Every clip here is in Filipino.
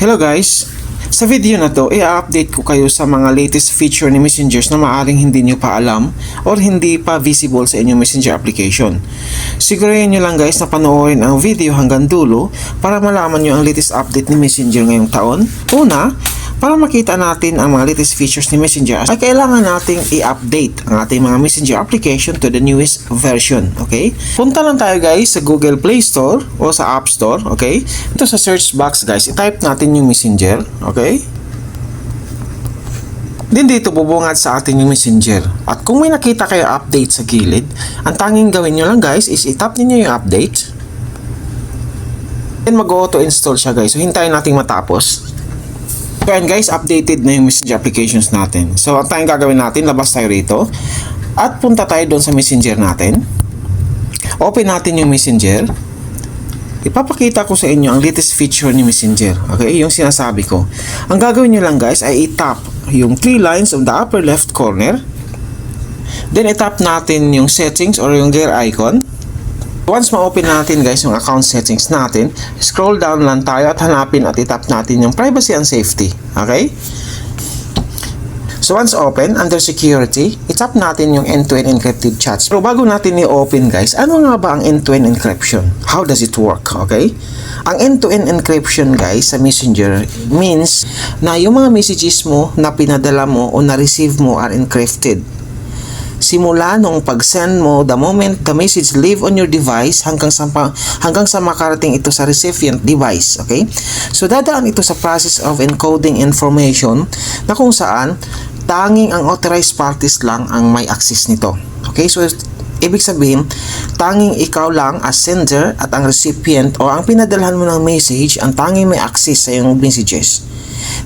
Hello guys! Sa video na to, i-update ko kayo sa mga latest feature ni Messengers na maaring hindi nyo pa alam or hindi pa visible sa inyong Messenger application. Sigurahin nyo lang guys na panoorin ang video hanggang dulo para malaman nyo ang latest update ni Messenger ngayong taon. Una, para makita natin ang mga latest features ni Messenger ay kailangan nating i-update ang ating mga Messenger application to the newest version, okay? Punta lang tayo guys sa Google Play Store o sa App Store, okay? Ito sa search box guys, i-type natin yung Messenger, okay? Then dito bubungad sa atin yung Messenger. At kung may nakita kayo update sa gilid, ang tanging gawin nyo lang guys is i-tap ninyo yung update. Then mag-auto install siya guys. So hintayin nating matapos. So ayan guys, updated na yung Messenger applications natin. So ang tayong gagawin natin, labas tayo rito. At punta tayo doon sa Messenger natin. Open natin yung Messenger. Ipapakita ko sa inyo ang latest feature ni Messenger. Okay, yung sinasabi ko. Ang gagawin nyo lang guys ay i-tap yung three lines on the upper left corner. Then i-tap natin yung settings or yung gear icon. Once ma-open natin guys yung account settings natin, scroll down lang tayo at hanapin at itap natin yung privacy and safety. Okay? So once open, under security, itap natin yung end-to-end encrypted chats. Pero bago natin i-open guys, ano nga ba ang end-to-end encryption? How does it work? Okay? Ang end-to-end encryption guys sa Messenger means na yung mga messages mo na pinadala mo o na-receive mo are encrypted simula nung pag-send mo the moment the message leave on your device hanggang sa hanggang sa makarating ito sa recipient device okay? So dadaan ito sa process of encoding information na kung saan tanging ang authorized parties lang ang may access nito okay? So Ibig sabihin, tanging ikaw lang as sender at ang recipient o ang pinadalhan mo ng message ang tanging may access sa iyong messages.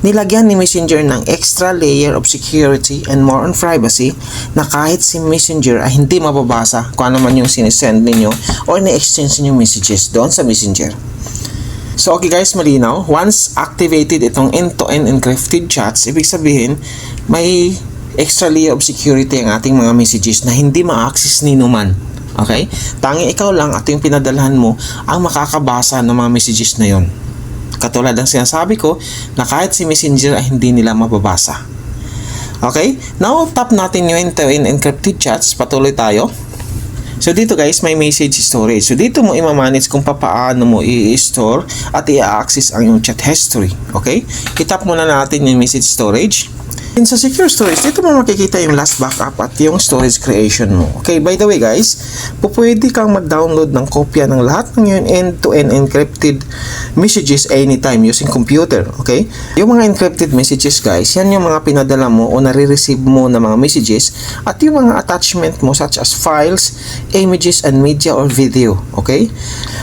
Nilagyan ni Messenger ng extra layer of security and more on privacy na kahit si Messenger ay hindi mababasa kung ano man yung sinesend ninyo or ni-exchange ninyong messages doon sa Messenger. So okay guys, malinaw. Once activated itong end-to-end encrypted chats, ibig sabihin may extra layer of security ang ating mga messages na hindi ma-access ni numan. Okay? Tanging ikaw lang at yung pinadalhan mo ang makakabasa ng mga messages na yon. Katulad ng sinasabi ko na kahit si Messenger ay hindi nila mababasa. Okay? Now, tap natin yung end-to-end encrypted chats. Patuloy tayo. So dito guys, may message storage. So dito mo i-manage kung papaano mo i-store at i-access ang yung chat history. Okay? Itap muna natin yung message storage. And sa secure storage, dito mo makikita yung last backup at yung storage creation mo. Okay, by the way guys, po pwede kang mag-download ng kopya ng lahat ng yung end-to-end encrypted messages anytime using computer. Okay? Yung mga encrypted messages guys, yan yung mga pinadala mo o nare-receive mo na mga messages at yung mga attachment mo such as files, images, and media or video. Okay?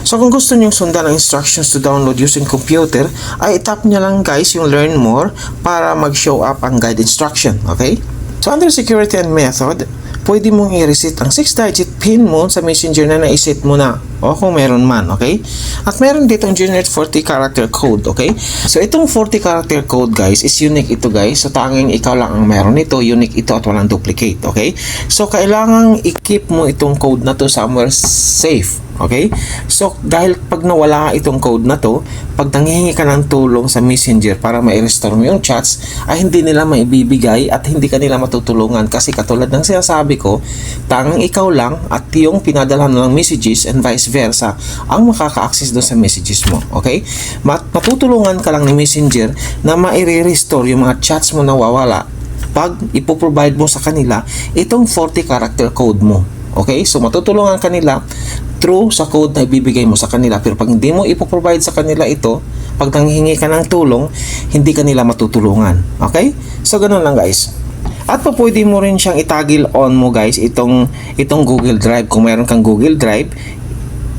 So kung gusto niyo sundan ang instructions to download using computer, ay itap niya lang guys yung learn more para mag-show up ang guide instruction. Okay? So under security and method, pwede mong i-reset ang 6-digit PIN mo sa messenger na naiset mo na o kung meron man, okay? At meron ditong generate 40 character code, okay? So itong 40 character code guys is unique ito guys. So tanging ikaw lang ang meron nito, unique ito at walang duplicate, okay? So kailangang i-keep mo itong code na to somewhere safe, okay? So dahil pag nawala itong code na to, pag nanghihingi ka ng tulong sa messenger para ma-restore mo yung chats, ay hindi nila maibibigay at hindi ka nila matutulungan kasi katulad ng sinasabi ko, tanging ikaw lang at yung pinadalhan ng messages and vice versa ang makaka-access doon sa messages mo. Okay? Mat matutulungan ka lang ni Messenger na ma-restore yung mga chats mo na wawala pag ipoprovide mo sa kanila itong 40 character code mo. Okay? So matutulungan kanila through sa code na ibibigay mo sa kanila. Pero pag hindi mo ipoprovide sa kanila ito, pag nanghihingi ka ng tulong, hindi kanila matutulungan. Okay? So ganun lang guys. At pa pwede mo rin siyang itagil on mo guys itong itong Google Drive kung meron kang Google Drive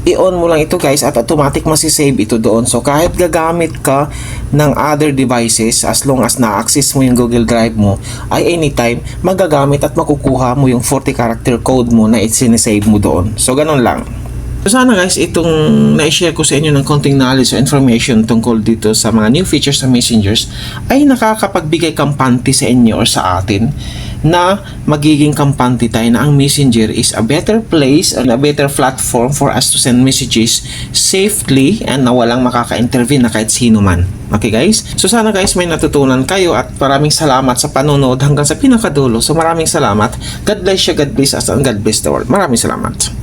i-on mo lang ito guys at automatic masisave ito doon. So kahit gagamit ka ng other devices as long as na-access mo yung Google Drive mo ay anytime magagamit at makukuha mo yung 40 character code mo na isinesave mo doon. So ganun lang. So sana guys, itong na-share ko sa inyo ng konting knowledge o information tungkol dito sa mga new features sa messengers ay nakakapagbigay kampante sa inyo or sa atin na magiging kampante tayo na ang Messenger is a better place and a better platform for us to send messages safely and na walang makaka-intervene na kahit sino man. Okay guys? So sana guys may natutunan kayo at maraming salamat sa panonood hanggang sa pinakadulo. So maraming salamat. God bless you, God bless us, and God bless the world. Maraming salamat.